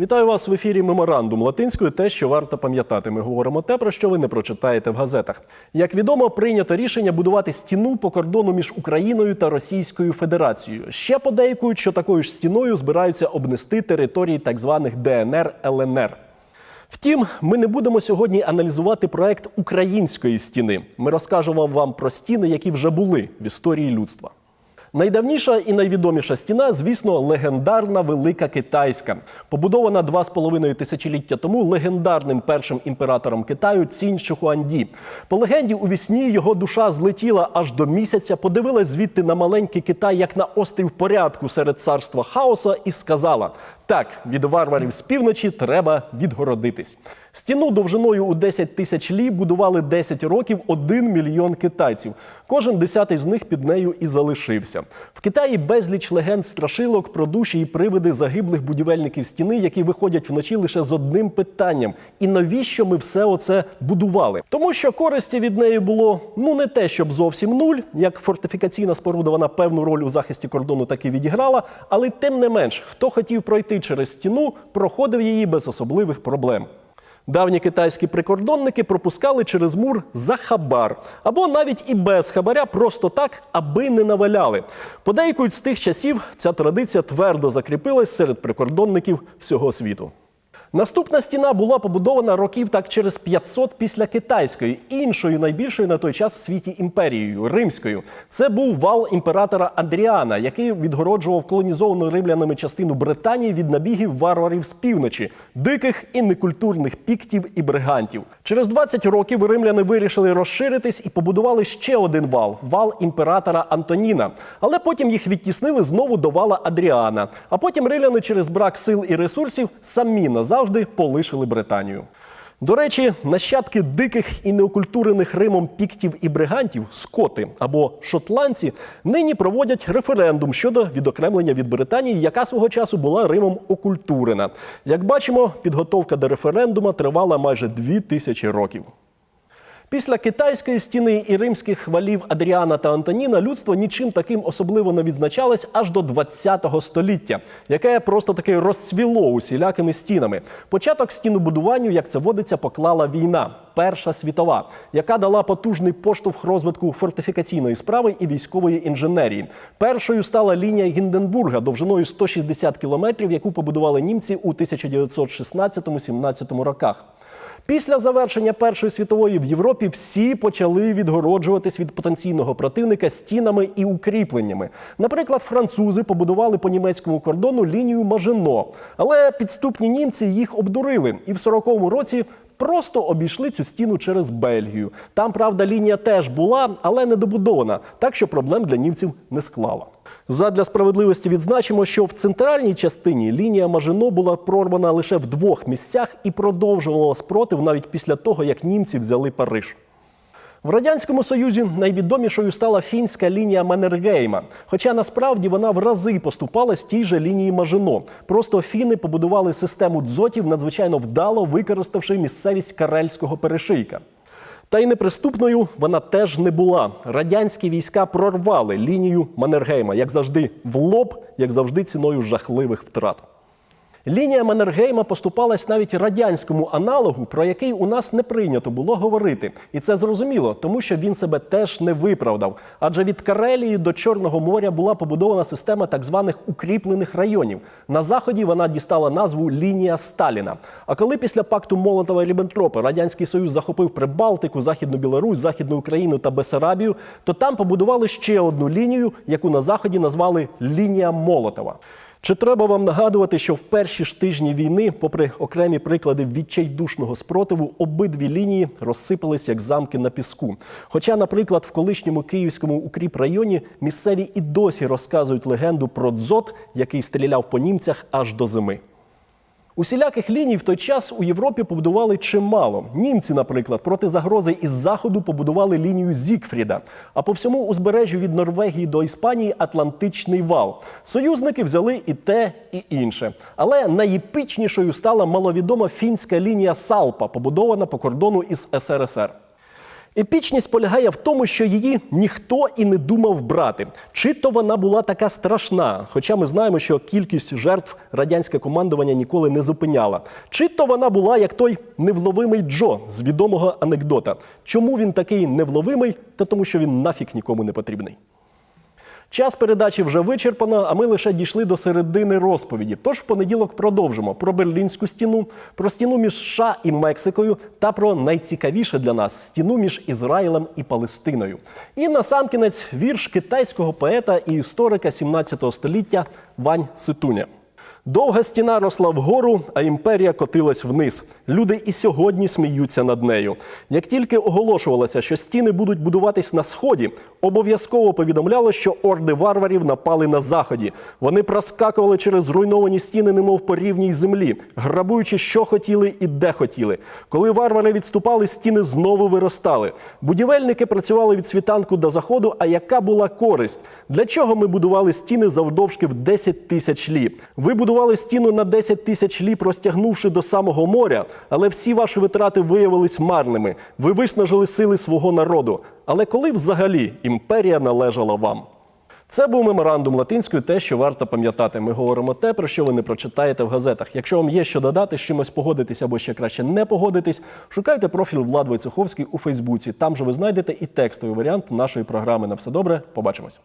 Вітаю вас в ефірі Меморандум латинською. Те, що варто пам'ятати. Ми говоримо те, про що ви не прочитаєте в газетах. Як відомо, прийнято рішення будувати стіну по кордону між Україною та Російською Федерацією. Ще подейкують, що такою ж стіною збираються обнести території так званих ДНР ЛНР. Втім, ми не будемо сьогодні аналізувати проект української стіни. Ми розкажемо вам про стіни, які вже були в історії людства. Найдавніша і найвідоміша стіна, звісно, легендарна Велика Китайська, побудована два з половиною тисячоліття тому легендарним першим імператором Китаю Цінь Шихуанді. По легенді, у вісні його душа злетіла аж до місяця, подивилась звідти на маленький Китай, як на острів порядку серед царства хаоса, і сказала: так, від варварів з півночі треба відгородитись. Стіну довжиною у 10 тисяч лі будували 10 років 1 мільйон китайців. Кожен десятий з них під нею і залишився. В Китаї безліч легенд страшилок про душі і привиди загиблих будівельників стіни, які виходять вночі лише з одним питанням: і навіщо ми все оце будували? Тому що користі від неї було ну не те, щоб зовсім нуль, як фортифікаційна споруда вона певну роль у захисті кордону таки відіграла, але тим не менш, хто хотів пройти через стіну, проходив її без особливих проблем. Давні китайські прикордонники пропускали через мур за хабар або навіть і без хабаря, просто так, аби не наваляли. Подейкують з тих часів ця традиція твердо закріпилась серед прикордонників всього світу. Наступна стіна була побудована років так через 500 після китайської, іншою найбільшою на той час в світі імперією римською. Це був вал імператора Адріана, який відгороджував колонізовану римлянами частину Британії від набігів варварів з півночі, диких і некультурних піктів і бригантів. Через 20 років римляни вирішили розширитись і побудували ще один вал вал імператора Антоніна. Але потім їх відтіснили знову до вала Адріана. А потім римляни через брак сил і ресурсів самі назавжди полишили Британію. До речі, нащадки диких і неокультурених Римом піктів і бригантів, скоти або шотландці, нині проводять референдум щодо відокремлення від Британії, яка свого часу була Римом окультурена. Як бачимо, підготовка до референдума тривала майже дві тисячі років. Після китайської стіни і римських хвалів Адріана та Антоніна людство нічим таким особливо не відзначалось аж до 20-го століття, яке просто таки розцвіло усілякими стінами. Початок стінобудуванню, як це водиться, поклала війна. Перша світова, яка дала потужний поштовх розвитку фортифікаційної справи і військової інженерії. Першою стала лінія Гінденбурга довжиною 160 кілометрів, яку побудували німці у 1916-17 роках. Після завершення Першої світової в Європі всі почали відгороджуватись від потенційного противника стінами і укріпленнями. Наприклад, французи побудували по німецькому кордону лінію Мажино, але підступні німці їх обдурили і в 40-му році. Просто обійшли цю стіну через Бельгію. Там, правда, лінія теж була, але не добудована, так що проблем для німців не склала. Задля справедливості відзначимо, що в центральній частині лінія Мажино була прорвана лише в двох місцях і продовжувала спротив навіть після того, як німці взяли Париж. В радянському союзі найвідомішою стала фінська лінія Маннергейма. Хоча насправді вона в рази поступалась тій же лінії Мажино. Просто фіни побудували систему дзотів, надзвичайно вдало використавши місцевість карельського перешийка. Та й неприступною вона теж не була. Радянські війська прорвали лінію Маннергейма, як завжди, в лоб, як завжди, ціною жахливих втрат. Лінія Маннергейма поступалась навіть радянському аналогу, про який у нас не прийнято було говорити. І це зрозуміло, тому що він себе теж не виправдав. Адже від Карелії до Чорного моря була побудована система так званих укріплених районів. На заході вона дістала назву Лінія Сталіна. А коли після пакту Молотова Ріббентропа радянський союз захопив Прибалтику, Західну Білорусь, Західну Україну та Бесарабію, то там побудували ще одну лінію, яку на заході назвали Лінія Молотова. Чи треба вам нагадувати, що в перші ж тижні війни, попри окремі приклади відчайдушного спротиву, обидві лінії розсипались як замки на піску? Хоча, наприклад, в колишньому київському укріпрайоні місцеві і досі розказують легенду про дзот, який стріляв по німцях аж до зими. Усіляких ліній в той час у Європі побудували чимало. Німці, наприклад, проти загрози із заходу побудували лінію Зікфріда. А по всьому узбережжю від Норвегії до Іспанії Атлантичний вал. Союзники взяли і те, і інше. Але найепічнішою стала маловідома фінська лінія Салпа, побудована по кордону із СРСР. Епічність полягає в тому, що її ніхто і не думав брати. Чи то вона була така страшна, хоча ми знаємо, що кількість жертв радянське командування ніколи не зупиняла. Чи то вона була як той невловимий Джо з відомого анекдота. Чому він такий невловимий? Та тому, що він нафік нікому не потрібний. Час передачі вже вичерпано, а ми лише дійшли до середини розповіді. Тож в понеділок продовжимо про Берлінську стіну, про стіну між США і Мексикою та про найцікавіше для нас стіну між Ізраїлем і Палестиною. І насамкінець вірш китайського поета і історика 17 століття Вань Ситуня. Довга стіна росла вгору, а імперія котилась вниз. Люди і сьогодні сміються над нею. Як тільки оголошувалося, що стіни будуть будуватись на сході, обов'язково повідомляло, що орди варварів напали на заході. Вони проскакували через зруйновані стіни, немов по рівній землі, грабуючи, що хотіли і де хотіли. Коли варвари відступали, стіни знову виростали. Будівельники працювали від світанку до заходу. А яка була користь? Для чого ми будували стіни завдовжки в 10 тисяч лі? Ви будували стіну на 10 тисяч лі, простягнувши до самого моря, але всі ваші витрати виявились марними. Ви виснажили сили свого народу. Але коли взагалі імперія належала вам? Це був меморандум латинською, те, що варто пам'ятати. Ми говоримо те, про що ви не прочитаєте в газетах. Якщо вам є що додати, з чимось погодитись або ще краще не погодитись, шукайте профіль Влад Войцеховський у Фейсбуці. Там же ви знайдете і текстовий варіант нашої програми. На все добре, побачимось.